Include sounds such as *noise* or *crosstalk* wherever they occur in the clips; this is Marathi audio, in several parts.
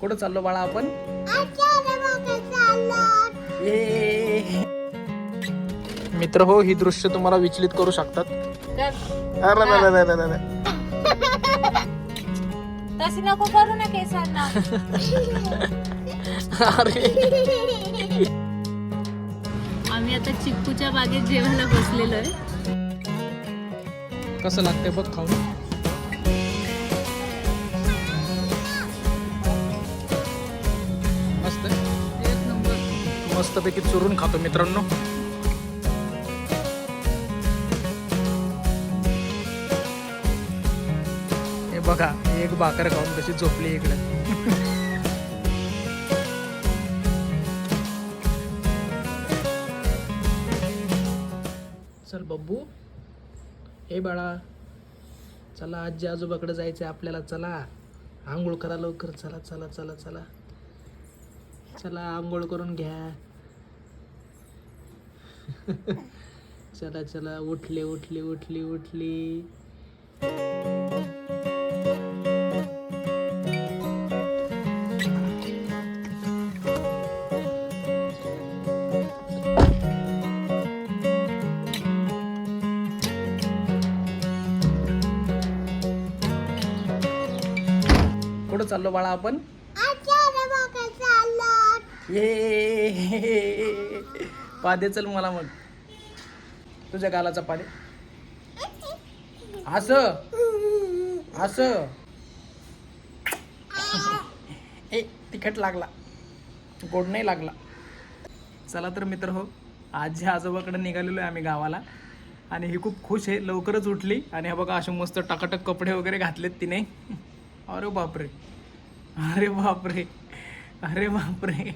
कुठं चाललो बाळा आपण? ये. मित्र हो ही दृश्य तुम्हाला विचलित करू शकतात. *laughs* तशी नको करू ना केसांना. *laughs* अरे. आम्ही आता चिक्कूच्या बागेत जेवायला बसलेलो आहे. कसं लागते बघ खाऊन? मस्तपैकी चुरून खातो मित्रांनो. हे बघा एक भाकर खाऊन कशी झोपली इकडे. चल बब्बू. हे बाळा चला आजी आजोबाकडे जायचं आपल्याला चला. आंघोळ करा लवकर चला चला चला चला. चला आंघोळ करून घ्या. चला चला उठले उठले उठली उठली. कुठं चाललो बाळा आपण? ये. पादे चल मला मग. तुझ्या गालाचा पादे. अस अस ए तिखट लागला. गोड नाही लागला. चला तर मित्र हो आजी आजोबाकडे निघालेलो आहे आम्ही गावाला. आणि ही खूप खुश आहे लवकरच उठली. आणि हा बघा असे मस्त टकाटक कपडे वगैरे घातलेत तिने. अरे बापरे. अरे बापरे. अरे बापरे.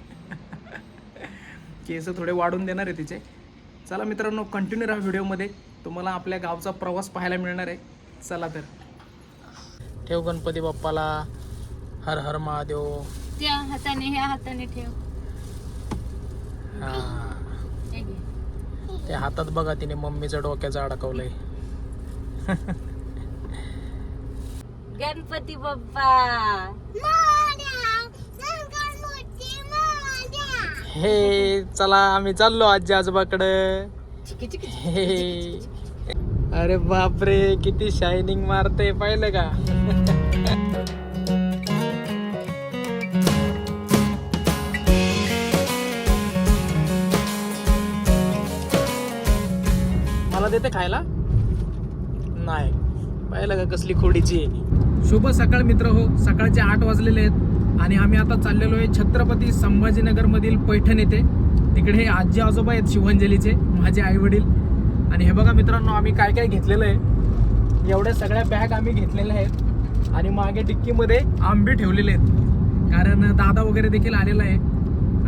केस थोडे वाढून देणार आहे तिचे. चला मित्रांनो कंटिन्यू राहा व्हिडिओमध्ये. तुम्हाला आपल्या गावचा प्रवास पाहायला मिळणार आहे. चला तर. ठेव गणपती बाप्पाला. हर हर महादेव. त्या हाताने ह्या हाताने ठेव. हा. त्या हातात बघा तिने मम्मीच्या डोक्याचं अडकवलंय. गणपती बाप्पा. हे चला आम्ही चाललो आजी आजोबाकडं. चिकी चिकी हे. अरे बापरे किती शायनिंग मारते पाहिलं का? मला देते खायला? नाही. पाहिलं का कसली खोडीची आहे शुभ सकाळ मित्र हो सकाळचे आठ वाजलेले आहेत. आणि आम्ही आता चाललेलो आहे छत्रपती संभाजीनगर मधील पैठण येथे. तिकडे आजी आजोबा आहेत शिवांजलीचे माझे आई वडील आणि हे बघा मित्रांनो आम्ही काय काय घेतलेलं आहे. एवढ्या सगळ्या बॅग आम्ही घेतलेल्या आहेत. आणि मागे डिक्कीमध्ये आंबे ठेवलेले आहेत. कारण दादा वगैरे देखील आलेला आहे.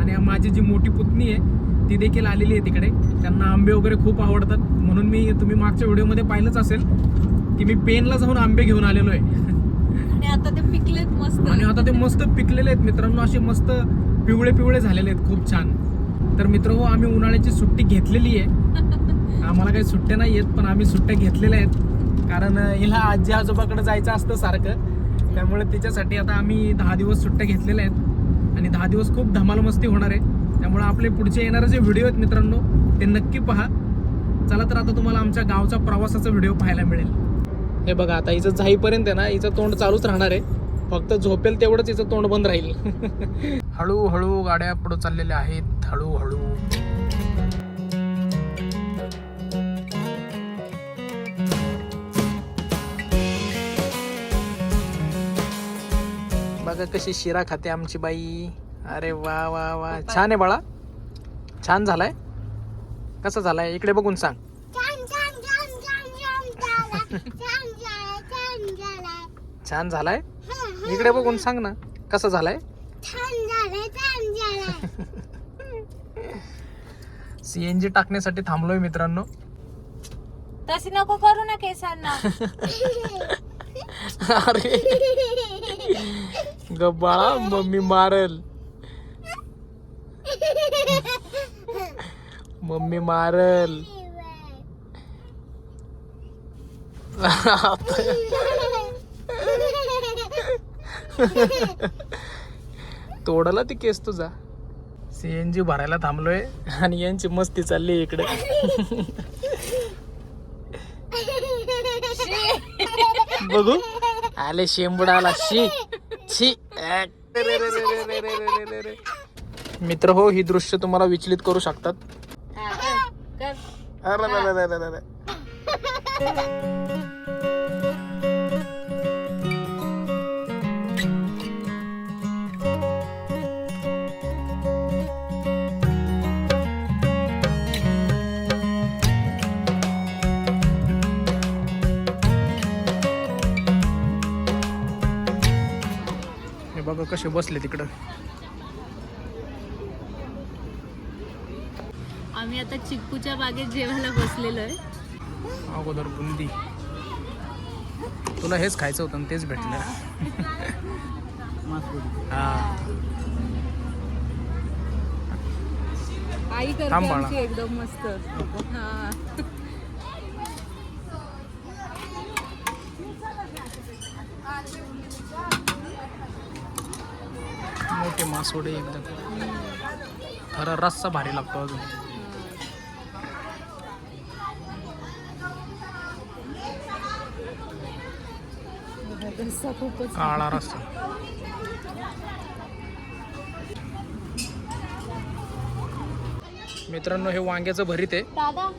आणि माझी जी मोठी पुतणी आहे ती देखील आलेली आहे तिकडे. त्यांना आंबे वगैरे खूप आवडतात. म्हणून मी तुम्ही मागच्या व्हिडिओमध्ये पाहिलंच असेल की मी पेनला जाऊन आंबे घेऊन आलेलो आहे. आणि आता ते पिकलेत मस्त. आणि आता ते मस्त पिकलेले आहेत मित्रांनो असे मस्त पिवळे पिवळे झालेले आहेत खूप छान. तर मित्र हो आम्ही उन्हाळ्याची सुट्टी घेतलेली आहे. *laughs* आम्हाला काही सुट्ट्या नाही आहेत पण आम्ही सुट्ट्या घेतलेल्या आहेत. कारण हिला आजी आजोबाकडे जायचं असतं सारखं. त्यामुळे तिच्यासाठी आता आम्ही दहा दिवस सुट्ट्या घेतलेल्या आहेत. आणि दहा दिवस खूप धमाल मस्ती होणार आहे. त्यामुळे आपले पुढचे येणारे जे व्हिडिओ आहेत मित्रांनो ते नक्की पहा. चला तर आता तुम्हाला आमच्या गावचा प्रवासाचा व्हिडिओ पाहायला मिळेल. हे बघा आता हिचं जाईपर्यंत आहे ना हिचं तोंड चालूच राहणार आहे. फक्त झोपेल तेवढंच हिचं तोंड बंद राहील. *laughs* हळूहळू गाड्या पुढे चाललेल्या आहेत हळूहळू. बघा कशी शिरा खाते आमची बाई. अरे वा वा वा. छान आहे बाळा. छान झालाय. कसा झालाय? इकडे बघून सांग. छान झालाय. इकडे बघून सांग ना कसं झालाय? *laughs* सीएनजी टाकण्यासाठी थांबलोय मित्रांनो. तशी नको करू ना केसांना. *laughs* अरे. गबाळा मम्मी मारल. मम्मी मारल. *laughs* *laughs* तोडला ती केस तुझा. सीएनजी भरायला थांबलोय आणि यांची मस्ती चालली इकडे. बघू. आले शेंबुडा आला शी शी. मित्र हो ही दृश्य तुम्हाला विचलित करू शकतात. हा, कसे बसले तिकडं? आम्ही आता चिक्कूच्या बागेत जेवायला बसलेलो आहे. अगोदर बुंदी. तुला हेच खायचं होतं तेच भेटलं. हा. आई एकदम मस्त. मासोडे एकदम. खरा रस्सा भारी लागतो अजून. काळा रस्सा. मित्रांनो हे वांग्याचं भरीत आहे.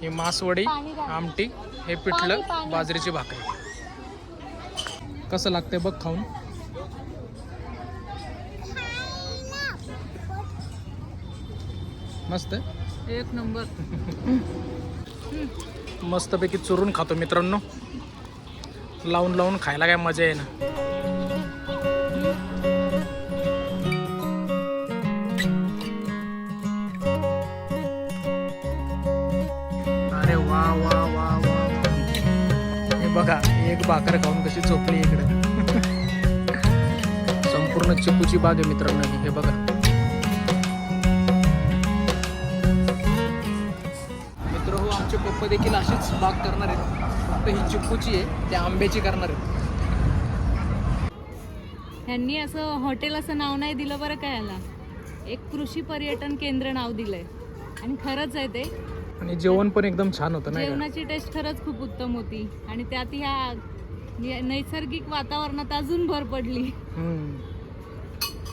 ही मासवडी. आमटी हे पिठलं. बाजरीची भाकरी. कसं लागतंय बघ खाऊन? मस्त एक नंबर. मस्तपैकी चुरून खातो मित्रांनो. लावून लावून खायला काय मजा आहे ना अरे वा वा वा वा. हे बघा एक भाकर खाऊन कशी झोपली इकडे. *laughs* संपूर्ण चिकूची बाग आहे मित्रांनो ही. हे बघा. आमचे पप्पा देखील अशीच बाग करणार आहेत. फक्त ही चिक्कूची आहे त्या आंब्याची करणार आहेत. ह्यांनी असं हॉटेल असं नाव नाही दिलं बरं काय याला? एक कृषी पर्यटन केंद्र नाव दिलंय. आणि खरंच आहे ते. आणि जेवण पण एकदम छान होतं नाही का? जेवणाची टेस्ट खरंच खूप उत्तम होती. आणि त्यात ह्या नि- नैसर्गिक वातावरणात अजून भर पडली. हम्म.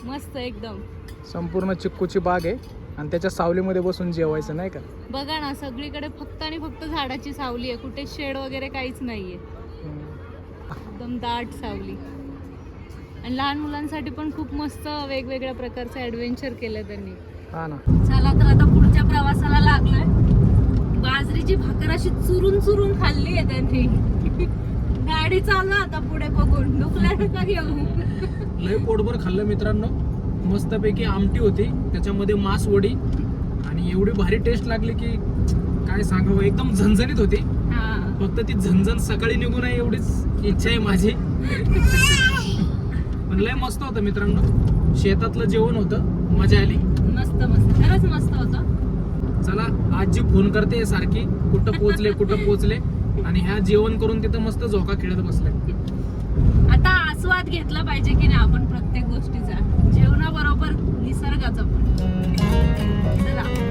मस्त एकदम. संपूर्ण चिक्कूची बाग आहे. आणि त्याच्या सावलीमध्ये बसून जेवायचं नाही का? बघा ना सगळीकडे फक्त आणि फक्त झाडाची सावली आहे. कुठे शेड वगैरे काहीच नाहीये. एकदम दाट सावली. आणि लहान मुलांसाठी पण खूप मस्त वेगवेगळ्या प्रकारचं ॲडव्हेंचर केलं त्यांनी. हा ना. चला तर आता पुढच्या प्रवासाला लागलोय. बाजरीची भाकर अशी चुरून चुरून खाल्ली आहे त्यांनी. गाडी चालू आता पुढे बघून. दुखल्या का घेऊ. लय पोटभर खाल्लं मित्रांनो. मस्तपैकी आमटी होती. त्याच्यामध्ये मास वडी आणि एवढी भारी टेस्ट लागली की काय सांगावं एकदम झणझणीत होती. हा. फक्त ती झणझण सकाळी निघू नये एवढीच इच्छा आहे माझी. पण लय मस्त होतं मित्रांनो. शेतातलं जेवण होतं. मजा आली. मस्त मस्त. खरंच मस्त होतं. चला आजी फोन करते सारखी. कुठं पोचले कुठं पोचले आणि ह्या जेवण करून तिथं मस्त झोका खेळत बसले. आता आस्वाद घेतला पाहिजे की नाही आपण प्रत्येक गोष्टीचा? जेवणाबरोबर निसर्गाचं पण. चला.